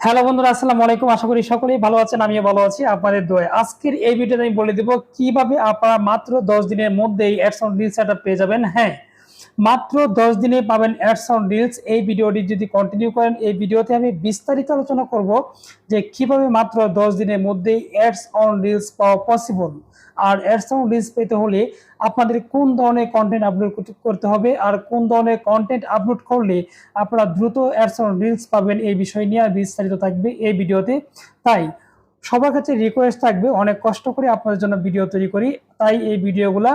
Hello বন্ধুরা, আসসালামু আলাইকুম। আশা করি সকলেই ভালো আছেন, আমিও ভালো আছি আপনাদের দোয়া আজকের এই ভিডিওতে আমি বলে দেব কীভাবে আপনারা মাত্র দশ দিনের মধ্যেই অ্যাডসন রিলস সেটআপ পেয়ে যাবেন। হ্যাঁ মাত্র দশ দিনে পাবেন অ্যাডস অন রিলস এই ভিডিওটি যদি কন্টিনিউ করেন, এই ভিডিওতে আমি বিস্তারিত আলোচনা করব যে কীভাবে মাত্র দশ দিনের মধ্যেই অ্যাডস অন রিলস পাওয়া পসিবল আর অ্যাডস অন রিলস পেতে হলে আপনাদের কোন ধরনের কন্টেন্ট আপলোড করতে হবে, আর কোন ধরনের কন্টেন্ট আপলোড করলে আপনারা দ্রুত অ্যাডস অন রিলস পাবেন, এই বিষয় নিয়ে বিস্তারিত থাকবে এই ভিডিওতে। তাই সবার কাছে রিকোয়েস্ট থাকবে, অনেক কষ্ট করে আপনাদের জন্য ভিডিও তৈরি করি। তাই এই ভিডিওগুলো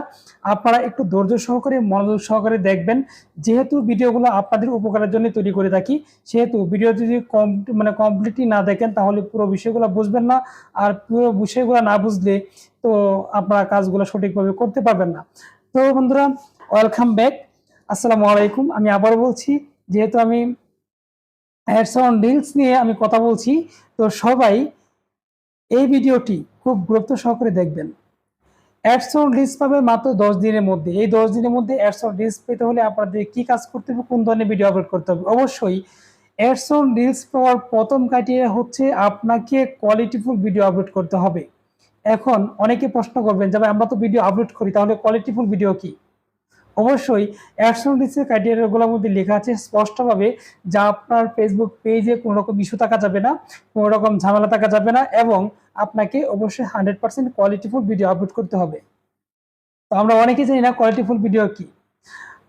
আপনারা একটু ধৈর্য সহকারে, মনোযোগ সহকারে দেখবেন। যেহেতু ভিডিওগুলো আপনাদের উপকারের জন্য তৈরি করে থাকি, সেহেতু ভিডিও যদি কম মানে কমপ্লিটলি না দেখেন, তাহলে পুরো বিষয়গুলো বুঝবেন না। আর পুরো বিষয়গুলো না বুঝলে তো আপনারা কাজগুলো সঠিকভাবে করতে পারবেন না। তো বন্ধুরা ওয়েলকাম ব্যাক আসসালামু আলাইকুম। আমি আবার বলছি, যেহেতু আমি অ্যাডস অন রিলস নিয়ে আমি কথা বলছি, তো সবাই এই ভিডিওটি খুব গুরুত্ব সহকারে দেখবেন। অ্যাডস অন রিলস পাবেন মাত্র দশ দিনের মধ্যে। এই দশ দিনের মধ্যে অ্যাডস অন রিলস পেতে হলে আপনাদের কি কাজ করতে হবে, কোন ধরনের ভিডিও আপলোড করতে হবে? অবশ্যই অ্যাডস অন রিলস পাওয়ার প্রথম ক্রাইটেরিয়া হচ্ছে আপনাকে কোয়ালিটিফুল ভিডিও আপলোড করতে হবে। এখন অনেকে প্রশ্ন করবেন যে আমরা তো ভিডিও আপলোড করি, তাহলে কোয়ালিটিফুল ভিডিও কি? অবশ্যই অ্যাডসন রিসের ক্রাইটেরিয়াগুলোর মধ্যে লেখা আছে, স্পষ্টভাবে যা আপনার ফেসবুক পেজে কোনো রকম ইস্যু থাকা যাবে না কোনো রকম ঝামেলা থাকা যাবে না এবং আপনাকে অবশ্যই hundred percent qualityful video upload করতে হবে। তো আমরা অনেকেই জানি না কোয়ালিটিফুল ভিডিও কি।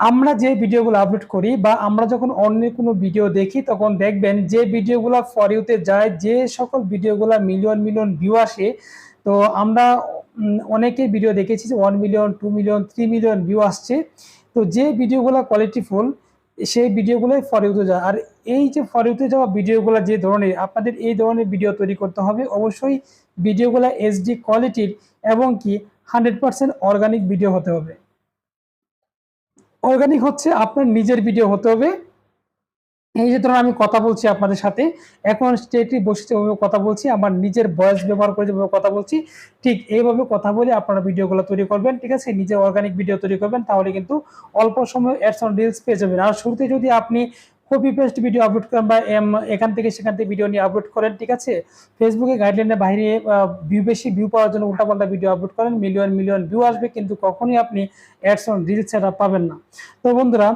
আমরা যে ভিডিওগুলো আপলোড করি বা আমরা যখন অন্য কোনো ভিডিও দেখি, তখন দেখবেন যে ভিডিওগুলো ফর ইউতে যায়, যে সকল ভিডিওগুলো মিলিয়ন মিলিয়ন ভিউ আসে, তো আমরা অনেকে ভিডিও দেখেছি যে one million two million three million view আসছে। তো যে ভিডিওগুলো কোয়ালিটিফুল সেই ভিডিওগুলোই ফর ইউতে যায় আর এই যে ফর ইউতে যাওয়া ভিডিওগুলো যে ধরনের, আপনাদের এই ধরনের ভিডিও তৈরি করতে হবে, অবশ্যই ভিডিওগুলো এইচডি কোয়ালিটির এবং কি হান্ড্রেড পার্সেন্ট অর্গানিক ভিডিও হতে হবে। অর্গানিক হচ্ছে আপনার নিজের ভিডিও হতে হবে। এই যে ধরুন আমি কথা বলছি আপনাদের সাথে, এখন স্টেটে বসে কথা বলছি, আমার নিজের ভয়েস ব্যবহার করে যেভাবে কথা বলছি, ঠিক এইভাবে কথা বলে আপনারা ভিডিওগুলো তৈরি করবেন, ঠিক আছে? নিজের অর্গানিক ভিডিও তৈরি করবেন, তাহলে কিন্তু অল্প সময় অ্যাডস অন রিলস পেয়ে যাবেন। আর শুরুতে যদি আপনি কপি পেস্ট ভিডিও আপলোড করেন বা এখান থেকে সেখান থেকে ভিডিও নিয়ে আপলোড করেন, ঠিক আছে? ফেসবুকে গাইডলাইনের বাইরে ভিউ বেশি ভিউ পাওয়ার জন্য উল্টাপাল্টা ভিডিও আপলোড করেন মিলিয়ন মিলিয়ন ভিউ আসবে, কিন্তু কখনোই আপনি অ্যাডস অন রিলস সেটা পাবেন না। তো বন্ধুরা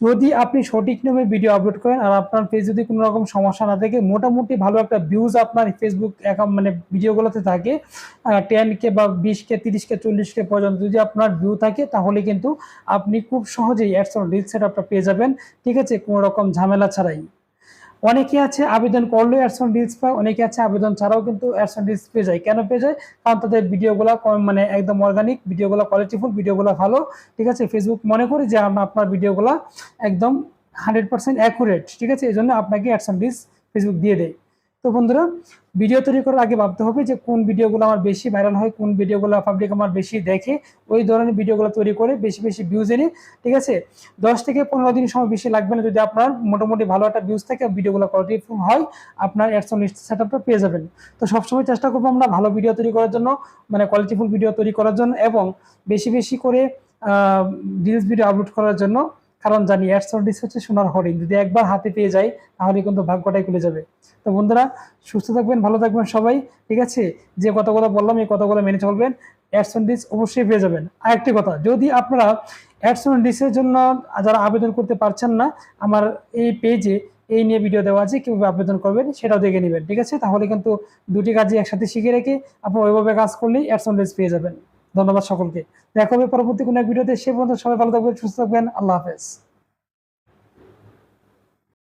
যদি আপনি সঠিক নিয়মে ভিডিও আপলোড করেন আর আপনার পেজ যদি কোনো রকম সমস্যা না থাকে, মোটামুটি ভালো একটা ভিউজ আপনার ফেসবুক অ্যাকাউন্ট মানে ভিডিওগুলোতে থাকে টেন কে বা বিশ কে তিরিশ কে চল্লিশ কে পর্যন্ত যদি আপনার ভিউ থাকে, তাহলে কিন্তু আপনি খুব সহজেই অ্যাডস রিল সেট আপটা পেয়ে যাবেন। ঠিক আছে? কোনো রকম ঝামেলা ছাড়াই। অনেকে আছে আবেদন করলেও অ্যাডসন রিলস পায়, অনেকে আছে আবেদন ছাড়াও কিন্তু অ্যাডসন রিলস পেয়ে যায়। কেন পেয়ে যায়? কারণ তাদের ভিডিওগুলো মানে একদম অর্গানিক ভিডিওগুলো কোয়ালিটিফুল ভিডিওগুলো ভালো। ঠিক আছে? ফেসবুক মনে করি যে আপনার ভিডিওগুলো একদম হান্ড্রেড পার্সেন্ট অ্যাকুরেট ঠিক আছে? এই জন্য আপনাকে অ্যাডসন রিলস ফেসবুক দিয়ে দেয়। তো বন্ধুরা ভিডিও তৈরি করার আগে ভাবতে হবে যে কোন ভিডিওগুলো আমার বেশি ভাইরাল হয়, কোন ভিডিওগুলো পাবলিক আমার বেশি দেখে, ওই ধরনের ভিডিওগুলো তৈরি করে বেশি বেশি ভিউজ এনে, ঠিক আছে? দশ থেকে পনেরো দিন সময় বেশি লাগবে না যদি আপনার মোটামুটি ভালো একটা ভিউজ থাকে ভিডিওগুলো কোয়ালিটি হয়, আপনার অ্যাডসন লিস্ট সেট আপটা পেয়ে যাবেন। তো সবসময় চেষ্টা করব আমরা ভালো ভিডিও তৈরি করার জন্য মানে কোয়ালিটিফুল ভিডিও তৈরি করার জন্য এবং বেশি বেশি করে রিলস ভিডিও আপলোড করার জন্য। কারণ জানি অ্যাডসন লিস্ট হচ্ছে সোনার হরিণ। যদি একবার হাতে পেয়ে যায়, তাহলে কিন্তু ভাগ্যটাই খুলে যাবে। তো বন্ধুরা, সুস্থ থাকবেন, ভালো থাকবেন সবাই, ঠিক আছে? যে কথাগুলো বললাম, এই কথাগুলো মেনে চলবেন। অ্যাডসন ডিস অবশ্যই পেয়ে যাবেন। আরেকটি কথা, যদি আপনারা অ্যাডসন ডিসের জন্য যারা আবেদন করতে পারছেন না, আমার এই পেজে এই নিয়ে ভিডিও দেওয়া আছে, কীভাবে আবেদন করবেন সেটাও দেখে নেবেন, ঠিক আছে? তাহলে কিন্তু দুটি কাজই একসাথে শিখে রেখে আপনি ওইভাবে কাজ করলেই অ্যাডসন ডিস পেয়ে যাবেন। ধন্যবাদ সকলকে। দেখা হবে পরবর্তী কোনো এক ভিডিওতে। সে পর্যন্ত সবাই ভালো থাকবেন, সুস্থ থাকবেন। আল্লাহ হাফেজ।